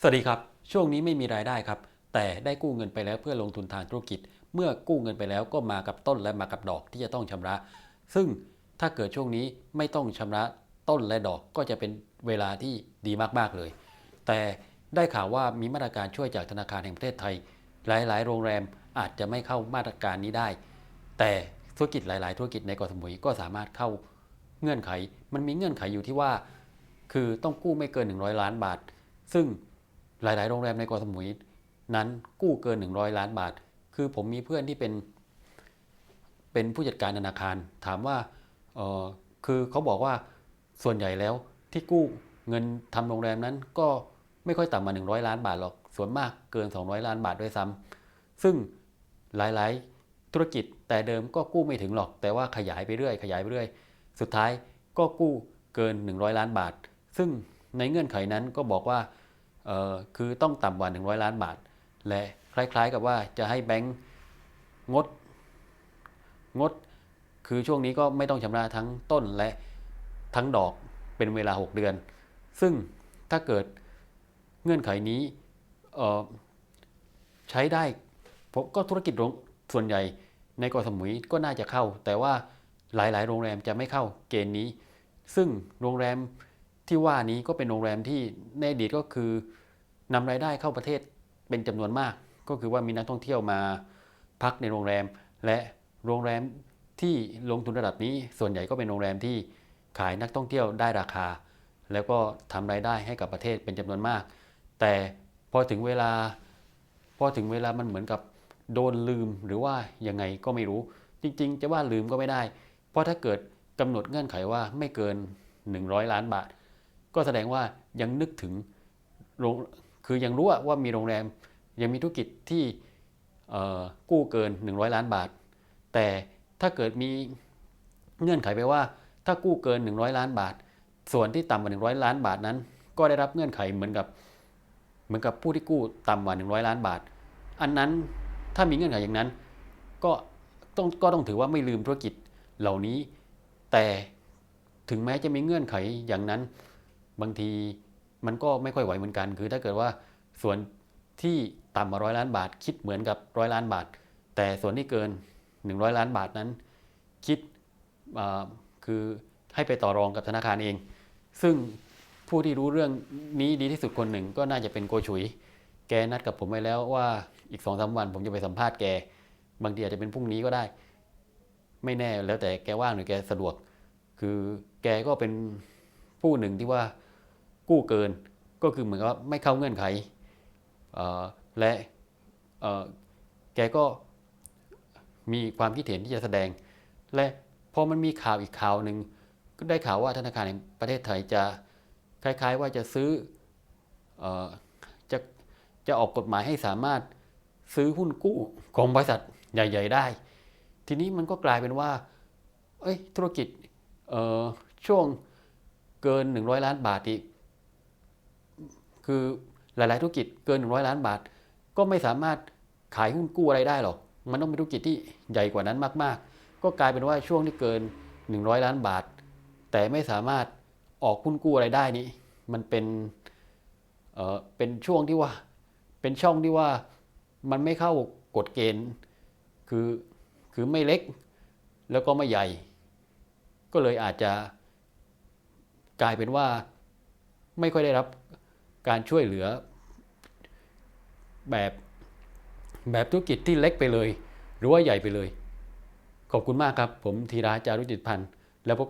สวัสดีครับ ช่วงนี้ไม่มีรายได้ครับ แต่ได้กู้เงินไปแล้วเพื่อลงทุนทางธุรกิจ เมื่อกู้เงินไปแล้วก็มากับต้นและมากับดอกที่จะต้องชำระ ซึ่งถ้าเกิดช่วงนี้ไม่ต้องชำระต้นและดอกก็จะเป็นเวลาที่ดีมากๆเลย แต่ได้ข่าวว่ามีมาตรการช่วยจากธนาคารแห่งประเทศไทย หลาย ๆ โรงแรมอาจจะไม่เข้ามาตรการนี้ได้ แต่ธุรกิจหลาย ๆ ธุรกิจในกาะสมุยก็สามารถเข้าเงื่อนไข มันมีเงื่อนไขอยู่ที่ว่า คือต้องกู้ไม่เกิน 100 ล้านบาท ซึ่ง หลาย ๆ โรงแรมในเกาะสมุยนั้นกู้เกิน 100 ล้านบาท คือผมมีเพื่อนที่เป็น เป็นผู้จัดการธนาคาร ถามว่าเออคือเขาบอกว่าส่วนใหญ่แล้วที่กู้เงินทำโรงแรมนั้นก็ไม่ค่อยต่ำมา 100 ล้านบาทหรอก ส่วนมากเกิน 200 ล้านบาทด้วยซ้ำซึ่งหลาย ๆ ธุรกิจแต่เดิมก็กู้ไม่ถึงหรอก แต่ว่าขยายไปเรื่อย ขยายไปเรื่อย สุดท้ายก็กู้เกิน 100 ล้านบาท ซึ่งในเงื่อนไขนั้นก็บอกว่า คือต้องต่ำกว่า 100 ล้านบาท และคล้ายๆกับว่าจะให้แบงก์งดงด คือช่วงนี้ก็ไม่ต้องชำระทั้งต้นและทั้งดอกเป็นเวลา 6 เดือน ซึ่งถ้าเกิดเงื่อนไขนี้ใช้ได้ผมก็ธุรกิจโรงส่วนใหญ่ในกาะสมุยก็น่าจะเข้า แต่ว่าหลายๆ โรงแรมจะไม่เข้าเกณฑ์นี้ ซึ่งโรงแรม ที่ว่านี้ก็เป็นโรงแรมที่ในอดีตก็คือนำรายได้เข้าประเทศเป็นจำนวนมาก ก็คือว่ามีนักท่องเที่ยวมาพักในโรงแรม และโรงแรมที่ลงทุนระดับนี้ ส่วนใหญ่ก็เป็นโรงแรมที่ขายนักท่องเที่ยวได้ราคา แล้วก็ทำรายได้ให้กับประเทศเป็นจำนวนมาก แต่พอถึงเวลาพอถึงเวลามันเหมือนกับโดนลืมหรือว่ายังไงก็ไม่รู้ จริง ๆ จะว่าลืมก็ไม่ได้ เพราะถ้าเกิดกำหนดเงื่อนไขว่าไม่เกิน 100 ล้านบาท ก็แสดงว่ายังนึกถึงโรงคือยังรู้ว่ามีโรงแรมยังมีธุรกิจที่กู้เกิน 100 ล้านบาท แต่ถ้าเกิดมีเงื่อนไขไปว่า ถ้ากู้เกิน 100 ล้านบาท ส่วนที่ต่ำกว่า 100 ล้านบาทนั้น ก็ได้รับเงื่อนไขเหมือนกับเหมือนกับผู้ที่กู้ต่ำกว่า 100 ล้านบาท อันนั้นถ้ามีเงื่อนไขอย่างนั้น ก็ต้องก็ต้องถือว่าไม่ลืมธุรกิจเหล่านี้ แต่ถึงแม้จะมีเงื่อนไขอย่างนั้นางทีมันก็ไม่ค่อยไหวเหมือนกัน คือถ้าเกิดว่าส่วนที่ต่ำกว่าร้อยล้านบาท คิดเหมือนกับร้อยล้านบาท แต่ส่วนที่เกิน 100 ล้านบาทนั้น คิดคือให้ไปต่อรองกับธนาคารเอง ซึ่งผู้ที่รู้เรื่องนี้ดีที่สุดคนหนึ่งก็น่าจะเป็นโกชุย แกนัดกับผมไว้แล้วว่าอีกสองสาวันผมจะไปสัมภาษณ์แก บางทีอาจจะเป็นพรุ่งนี้ก็ได้ ไม่แน่แล้วแต่แกว่างหรือแกสะดวก คือแกก็เป็นผู้หนึ่งที่ว่า กู้เกินก็คือเหมือนกับไม่เข้าเงื่อนไขและแกก็มีความคิดเห็นที่จะแสดง และพอมันมีข่าวอีกข่าวหนึ่งก็ได้ข่าวว่าธนาคารแห่งประเทศไทยจะคล้ายๆว่าจะซื้ออจะจะออกกฎหมายให้สามารถซื้อหุ้นกู้ของบริษัทใหญ่ ๆ ได้ ทีนี้มันก็กลายเป็นว่า เอ้ยธุรกิจช่วงเกิน 100 ล้านบาทอีก คือหลาย ๆ ธุรกิจเกิน 100 ล้านบาท ก็ไม่สามารถขายหุ้นกู้อะไรได้หรอก มันต้องเป็นธุรกิจที่ใหญ่กว่านั้นมาก ๆ ก็กลายเป็นว่าช่วงที่เกิน 100 ล้านบาท แต่ไม่สามารถออกหุ้นกู้อะไรได้นี่มันเป็นเออเป็นช่วงที่ว่า เป็นช่องที่ว่ามันไม่เข้ากฎเกณฑ์ คือคือไม่เล็กแล้วก็ไม่ใหญ่ ก็เลยอาจจะกลายเป็นว่าไม่ค่อยได้รับ การช่วยเหลือแบบแบบธุรกิจที่เล็กไปเลย หรือว่าใหญ่ไปเลย ขอบคุณมากครับ ผมธีระจารุจิตพันธ์แล้วพบกัน